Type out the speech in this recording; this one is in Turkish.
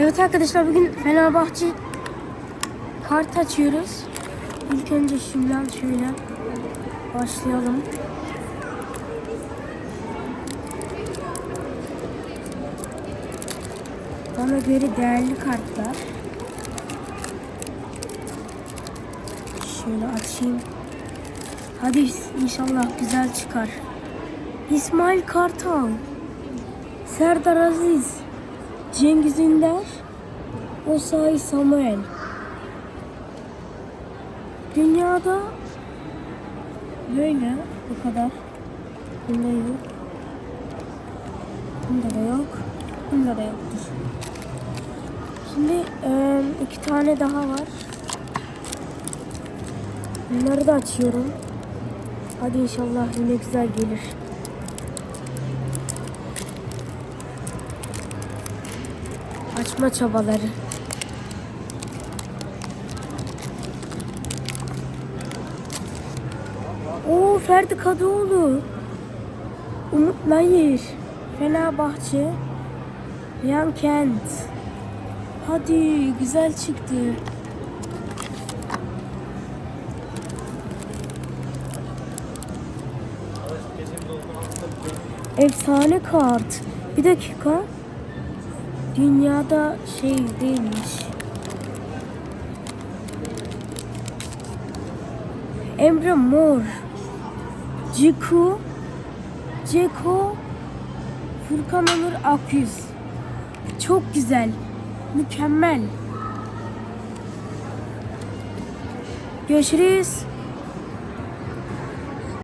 Evet arkadaşlar bugün Fenerbahçe kart açıyoruz. İlk önce şundan şöyle başlayalım. Bana göre değerli kartlar. Şöyle açayım. Hadi inşallah güzel çıkar. İsmail Kartal. Serdar Aziz. Cengiz Ünder. Osayi Samuel. Dünyada böyle bu kadar. Bunda yok. Bunda da yok. Bunda da yoktur. Şimdi iki tane daha var. Bunları da açıyorum. Hadi inşallah yine güzel gelir. Açma çabaları. Oo Ferdi Kadıoğlu. Umut Nayir. Fenerbahçe. Yan Kent. Hadi güzel çıktı. Efsane kart. Bir dakika. Dünyada şey değilmiş. Emre Mor. Ciku. Ceko. Furkan Onur Akyüz. Çok güzel. Mükemmel. Görüşürüz.